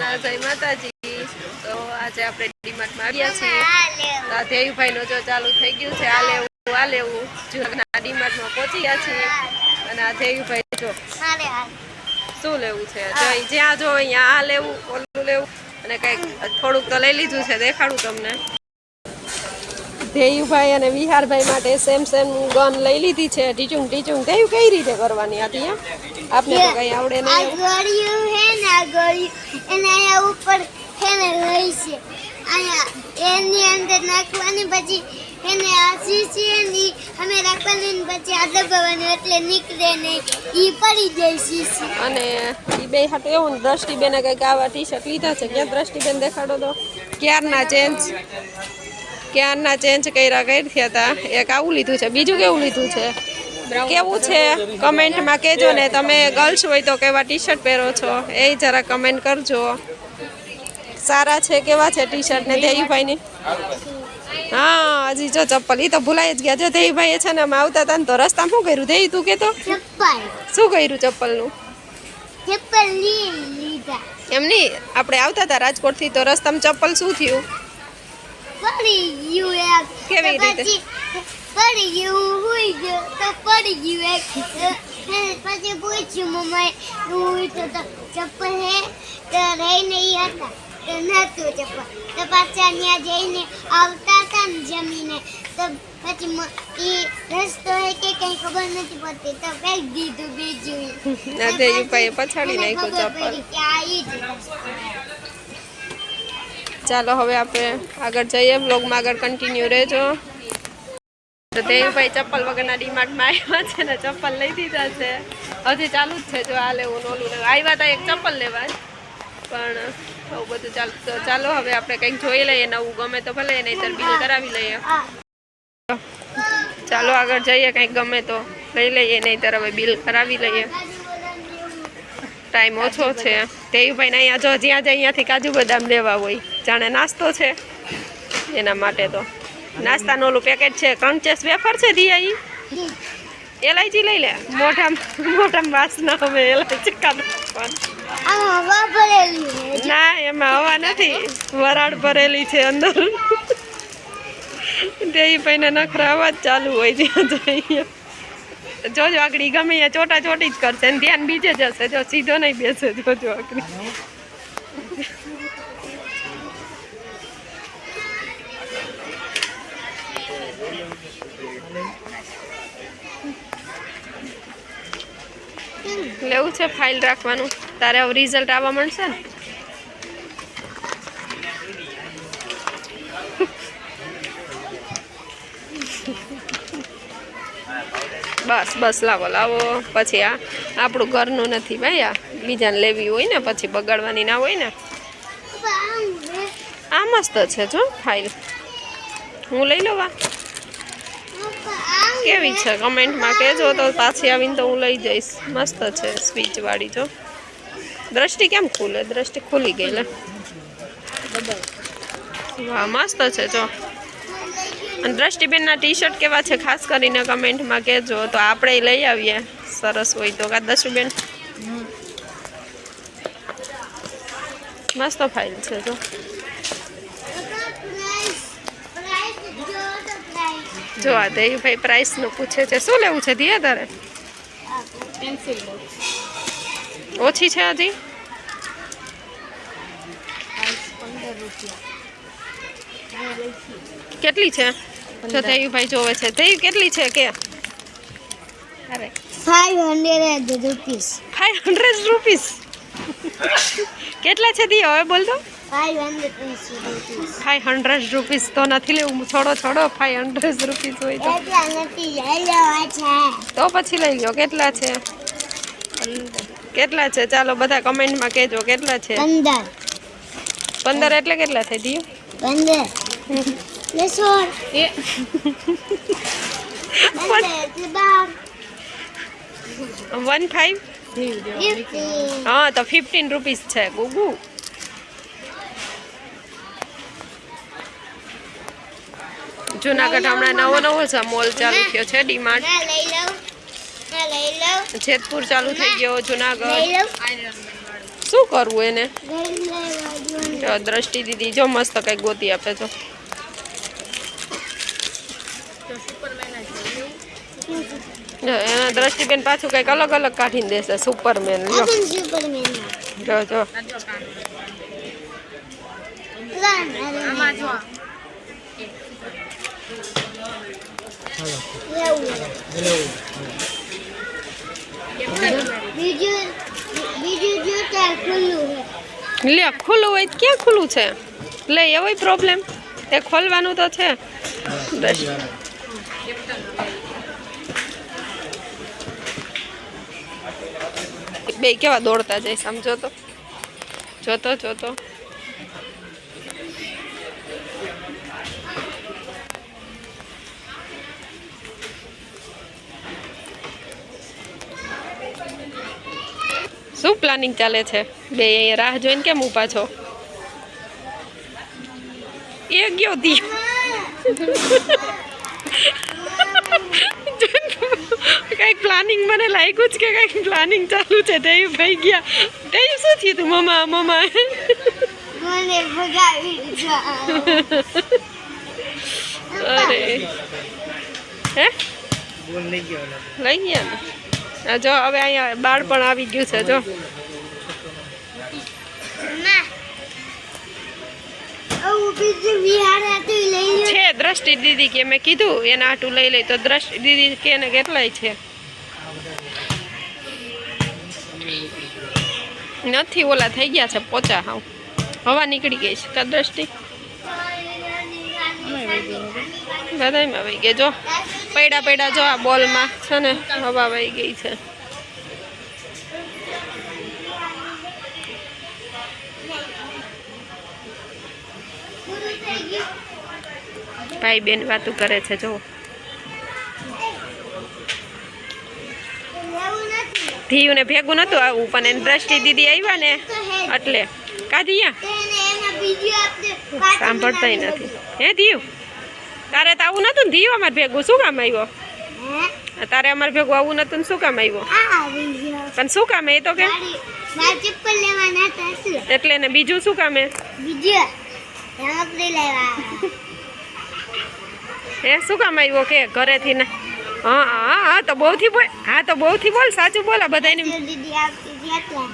કૃષ્ણ જય માતાજી. તો આજે આપણે ડીમાર્ટમાં આવ્યા છીએ. તો આ નો જો ચાલુ થઈ ગયું છે આ લેવું આ લેવું. જૂના ડીમાર્ટમાં પહોંચી ગયા છીએ. અને આ ધેયુભાઈ જો શું લેવું છે? જ્યાં જો અહીંયા આ લેવું ઓલું લેવું. અને કંઈક થોડુંક તો લઈ લીધું છે દેખાડું તમને. ધેયુભાઈ અને વિહારભાઈ માટે સેમ સેમ ગન લઈ લીધી છે. ટીચુંગ ટીચુંગ. ધેયુ કઈ રીતે કરવાની હતી એમ આપને તો કઈ આવડે આ નહીં ગળ્યું હે ને આ ગળ્યું એને અહીંયા ઉપર હે ને રહી છે. અહીંયા એની અંદર નાખવાની પછી એને આ શીશી ને અમે રાખવાની ને પછી આ દબાવવાની એટલે નીકળે નહીં. ઈ પડી જાય શીશી. અને એ બે હાટું એવું ને દ્રષ્ટિબેને કંઈક આવા ટી શર્ટ લીધા છે. ક્યાં દ્રષ્ટિબેન દેખાડો તો? ક્યારના ચેન્જ ક્યારના ચેન્જ કર્યા થયા હતા એક આવું લીધું છે બીજું કેવું લીધું છે? કેવું છે? કમેન્ટમાં કહેજો ને. તમે ગર્લ્સ હોય તો કેવા ટી શર્ટ પહેરો છો? એ જરા કમેન્ટ કરજો. સારા છે કેવા છે ટી શર્ટ ને? દેવીભાઈની હા હજી જો ચપ્પલ એ તો ભૂલાઈ જ ગયા. જો એ છે ને અમે આવતા હતા ને તો રસ્તામાં શું કર્યું? દેવી તું કહેતો તો? શું કર્યું ચપ્પલનું? ચપ્પલ લઈ લીધા. એમ નહીં આપણે આવતા હતા રાજકોટથી તો રસ્તામાં ચપ્પલ શું થયું? પડી ગયું એક કેવી રીતે? પડી ગયું હુઈ ગયો તો પડી ગયું હે, પછી પૂછ્યું મમ્મી હું તો ચપ્પલ હે? તો રહીને ઈ હતા. તો નહોતું ચપ્પલ. તો પાછા ત્યાં જઈને આવતા હતા ને જમીને. તો પછી એ રસ્તો હે કે કંઈ ખબર નથી પડતી. તો ફેંક દીધું બીજું. ના તે પછાડી નાખ્યું ચપ્પલ. કે આ જ. ચાલો હવે આપણે આગળ જઈએ. બ્લોગમાં આગળ કન્ટિન્યુ રહેજો. તો દેવભાઈ ચપ્પલ વગરના ડીમાર્ટમાં આવ્યા છે ને ચપ્પલ લઈ દીધા છે. હજી ચાલુ જ છે જો આ લેવું ઓલું લેવું. આવ્યા હતા એક ચપ્પલ લેવા પણ આવું બધું ચાલુ, તો ચાલો હવે આપણે કંઈક જોઈ લઈએ. નવું ગમે તો ભલે, નહીંતર બિલ કરાવી લઈએ. ચાલો આગળ જઈએ, કંઈક ગમે તો લઈ લઈએ, નહીંતર હવે બિલ કરાવી લઈએ. ટાઈમ ઓછો છે. દેવભાઈને અહીંયા જો જ્યાં જાય અહીંયાથી કાજુ બદામ લેવા હોય. જાણે નાસ્તો છે. એના માટે તો. નાસ્તાનું ઓલું પેકેટ છે ક્રંચેસ વેફર છે દિયા ઈ એલાયચી લઈ લે. મોઢા મોઢા વાસના હવે એલાયચી કાઢો પણ આમાં હવા ભરેલી છે ના એમાં હવા નથી. વરાળ ભરેલી છે અંદર. દેવીભાઈને નખરા અવાજ ચાલુ હોય ત્યાં જઈએ. જોજો આગળ ગમે ચોટા ચોટી જ કરશે. ધ્યાન બીજે જશે જો સીધો નહીં બેસે જોજો આગળ. લેવું છે ફાઇલ રાખવાનું. તારે હવે રિઝલ્ટ આવવા મળશે ને? બસ બસ લાવો લાવો. પછી આ આપણું ઘરનું નથી ભાઈ આ બીજાને લેવી હોય ને પછી બગાડવાની ના હોય ને. આ મસ્ત છે જો ફાઇલ હું લઈ લઉં કેવી છે? કમેન્ટમાં કહેજો તો પાછી આવીને તો હું લઈ જઈશ. મસ્ત છે સ્વીચવાળી જો. દ્રષ્ટિ કેમ ખુલે? દ્રષ્ટિ ખુલી ગઈ લે. વાહ મસ્ત છે જો. અને દ્રષ્ટિબેનના ટી શર્ટ કેવા છે? ખાસ કરીને કમેન્ટમાં કહેજો તો આપણે લઈ આવીએ. સરસ હોય તો. કા દશુબેન? મસ્ત ફાઇલ છે જો. જો આ દેવીભાઈ પ્રાઇસનું પૂછે છે. શું લેવું છે? દિયા તારે? ઓછી છે હજી? કેટલી છે? જો દેવીભાઈ જોવે છે. દેવી કેટલી છે કે? Five hundred rupees five hundred rupees કેટલા છે? દી હવે બોલ તો. ફાઈવ હંડ્રેડ રૂપીસ તો નથી લેવું. છોડો છોડો ફાઈવ હંડ્રેડ રૂપીસ હોય તો. તો પછી લઈ લો કેટલા છે? કેટલા છે? ચાલો બધા કમેન્ટમાં કહેજો કેટલા છે? પંદર. પંદર એટલે કેટલા થઈ દીયો? પંદર. વન ફાઈવ હા તો ફિફ્ટીન રૂપીસ છે ગુગુ. જુનાગઢ હમણાં નવો નવો છે મોલ ચાલુ થયો છે ડીમાર્ટ ના લઈ લઉં. ના લઈ લઉં. જેતપુર ચાલુ થઈ ગયો જુનાગઢ. શું કરવું એને. જો દ્રષ્ટિ દીદી જો મસ્ત કંઈક ગોતી આપે છો જો એના દ્રષ્ટિબેન પાછું કંઈક અલગ અલગ કાઢીને દેશે સુપરમેન જો જો. જો બીજું બીજું જો ત્યાં ખુલ્લું છે લે, ખુલ્લું હોય ક્યાં ખુલ્લું છે? લે એવો પ્રોબ્લેમ એ ખોલવાનું તો છે. બે કેવા દોડતા જાય સમજો તો જોતો જોતો. શું પ્લાનિંગ ચાલે છે? બે અહીંયા રાહ જોઈને કેમ ઊભા છો? એ ગયો દી. કંઈક પ્લાનિંગ મને લાગ્યું જ કે કંઈક પ્લાનિંગ ચાલુ છે? દેવ ભાઈ ગયા. દેવ શું થયું તું? મમા મમ્મા મને ભગાવી દીધા અરે. હે? બોલ નહીં ગયો લઈ ગયા જો હવે અહીંયા બાળ પણ આવી ગયું છે જો. છે દ્રષ્ટિ દીદી કે મેં કીધું એને આટું લઈ લઈ તો દ્રષ્ટિ દીદી કે ને કેટલાય છે? નથી ઓલા થઈ ગયા છે પોચા હાવ. હવા નીકળી ગઈ છે કા દ્રષ્ટિ. બધામાં વહી ગયા જો. પૈડા પૈડા જો આ બોલમાં છે ને હવા વહી ગઈ છે. ભાઈ બેન વાતું કરે છે જો ધીયુને ભેગું નતું આવું પણ એની દ્રષ્ટિ દીદી આવ્યા ને. એટલે. કાઢી તો એને એમાં બીજું આપણે પાછું સાંભળતાય નથી. હે ધીયુ? તારે તો આવું નતું ને? ધીયુ અમારે ભેગું. શું કામ આવ્યો? તારે અમારે ભેગું આવું નતું શું કામ આવ્યો? પણ શું કામ એ તો કે? એટલે. ને બીજું શું કામ હે શું કામ આવ્યો કે ઘરેથી ને? હા હા હા તો બહુથી બોલ. હા તો બહુથી બોલ સાચું બોલ આ બધાને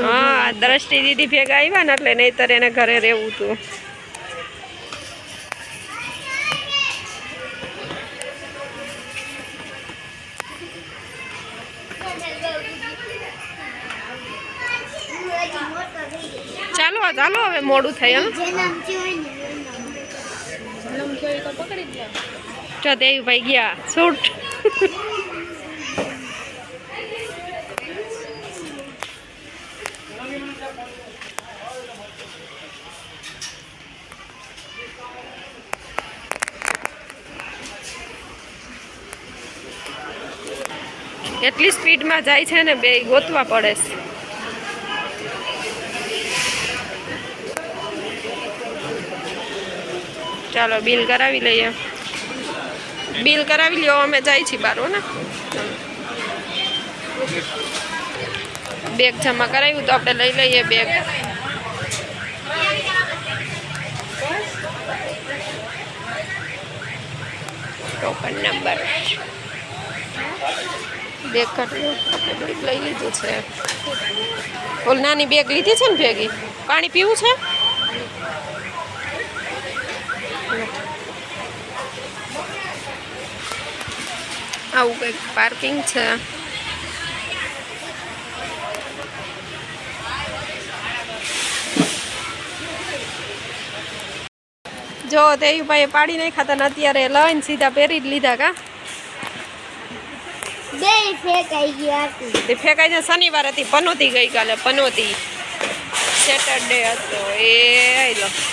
હા દ્રષ્ટિ દીદી ભેગા આવ્યા ને એટલે નહીતર એને ઘરે રહેવું હતું ચાલો ચાલો હવે મોડું થાય એમ. એનું. જો દેવભાઈ ગયા શૂટ. એટલી સ્પીડમાં જાય છે ને બે ગોતવા પડે છે. ચાલો, બિલ કરાવી લઈએ. બિલ કરાવી લ્યો, અમે જાય છીએ બારો ને? બેગ જમા કરાવ્યું તો આપણે લઈ લઈએ બેગ. Token number. બેગ કાઢ્યું આપણે બેગ લઈ લીધું છે. ઓલ નાની બેગ લીધી છે ને ભેગી? પાણી પીવું છે? આવું કંઈક પાર્કિંગ છે. જો દેવીભાઈએ પાડી નહીં ખાતા ને અત્યારે લઈને સીધા પહેરી જ લીધા કા? બે ફેંકાઈ ગયા હતી. ફેંકાઈ છે શનિવાર હતી પનોતી ગઈકાલે પનોતી. સેટરડે હતો. એ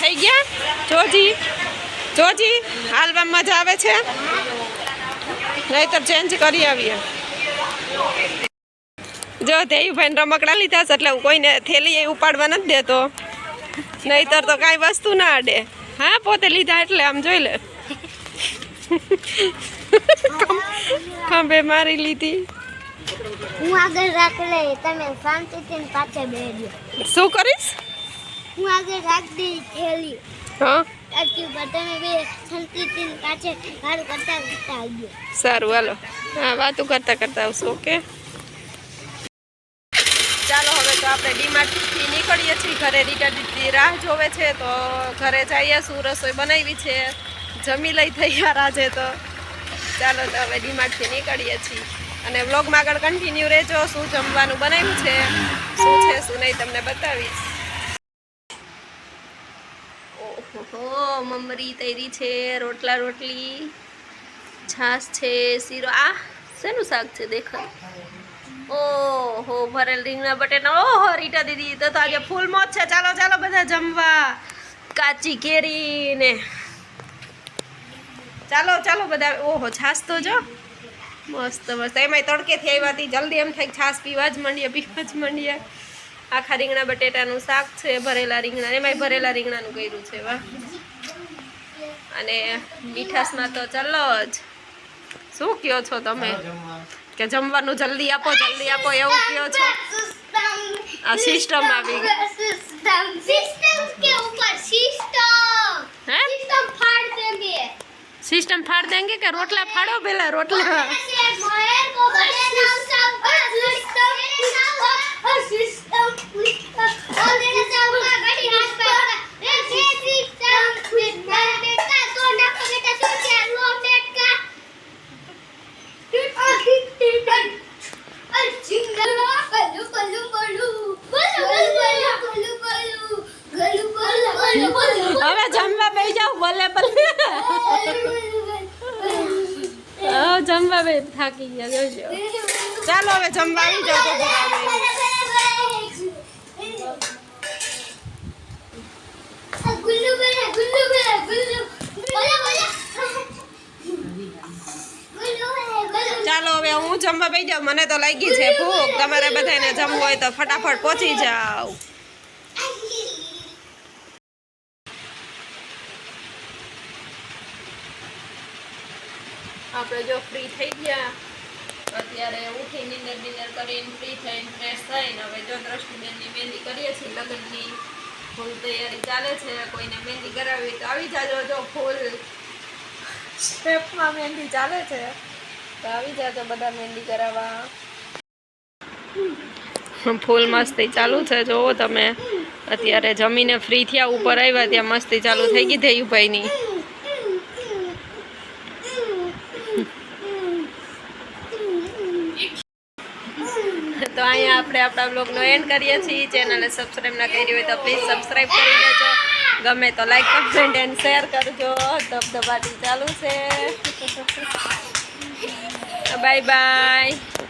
થઈ ગયા? જોજી? જોજી આલ્બમ મજા આવે છે? નહીતર ચેન્જ કરી આવીએ. જો દેવીભાઈ રમકડા લીધા છે એટલે હું કોઈને થેલી એ ઉપાડવા નથી દેતો. નહીતર તો કાંઈ વસ્તુ ના અડે હા પોતે લીધા એટલે આમ જોઈ લે. ખંભે મારી લીધી. હું આગળ રાખી લે તમે શાંતિથી પાછળ પાછા બેસજો શું કરીશ? હું આગળ રાખી દઈ થેલી. હા? સારું, હાલો. હા, વાતો કરતા કરતા આવશું, ઓકે? ચાલો, હવે તો આપણે ડીમાર્ટથી નીકળીએ છીએ. ઘરે રીટા દીદી રાહ જોવે છે, તો ઘરે જઈએ શું રસોઈ બનાવી છે? જમી લઈ તૈયાર આજે તો. ચાલો, તો હવે ડીમાર્ટથી નીકળીએ છીએ. અને વ્લોગમાં આગળ કન્ટિન્યુ રહેજો, શું જમવાનું બનાવ્યું છે? શું છે, શું નહીં, તમને બતાવીશ. ઓહો મમરી તૈરી છે, રોટલા રોટલી, છાશ છે, શીરો. આ શેનું શાક છે? દેખાય ઓહો, ભરેલ રીંગણા બટેટા. ઓહો, રીટા દીદી, તો આજે ફૂલ મોજ છે. ચાલો ચાલો, બધા જમવા. કાચી કેરી ને. ચાલો ચાલો, બધા. ઓહો, છાશ તો જો. મસ્ત મસ્ત. એમાંય તડકેથી હતી જલ્દી એમ થાય છાસ પીવા જ માંડીએ, પીવા જ માંડીએ. આખા રીંગણા બટેટાનું શાક છે ભરેલા રીંગણા એમાંય ભરેલા રીંગણાનું કર્યું છે વાહ. અને મીઠાસમાં તો ચાલો જ શું કહો છો તમે? કે જમવાનું જલ્દી આપો જલ્દી આપો એવું કહો છો? આ સિસ્ટમ આવી સિસ્ટમ હે? સિસ્ટમ ફાડ દેંગે. સિસ્ટમ કે રોટલા ફાડો પહેલા રોટલા? હવે જમવા ભાઈ જાવ બોલે ભલે. જમવા બે થાકી ગયા ચાલો હવે જમવા આવી જાવ હવે હું જમવા બેસી જાઉં. મને તો લાગી છે ભૂખ તમારે બધાને જમવું હોય તો ફટાફટ પહોંચી જાઓ. આપણે જો ફ્રી થઈ ગયા. અત્યારે ઉઠી નિંદર બિંદર કરીને ફ્રી થઈને ફ્રેશ થઈને હવે જો દ્રષ્ટિબેનની મહેંદી કરીએ છીએ લગ્નની. ફૂલ તૈયારી ચાલે છે કોઈને મહેંદી કરાવી તો આવી જાજો જો ફૂલ. શેપમાં મહેંદી ચાલે છે. આવી જાજો બધા મહેંદી કરાવવા. ફૂલ મસ્તી ચાલુ છે. જોવો તમે. અત્યારે જમીને ફ્રી થયા, ઉપર આવ્યા ત્યાં મસ્તી ચાલુ થઈ ગઈ ધેયુભાઈની તો અહીંયા આપણે આપણા બ્લોગનો એન્ડ કરીએ છીએ. ચેનલને સબસ્ક્રાઈબ ના કરી હોય તો પ્લીઝ સબસ્ક્રાઈબ કરી દેજો ગમે તો લાઈક કમેન્ટ એન્ડ શેર કરજો. ધબધબાટી ચાલુ છે. Bye-bye.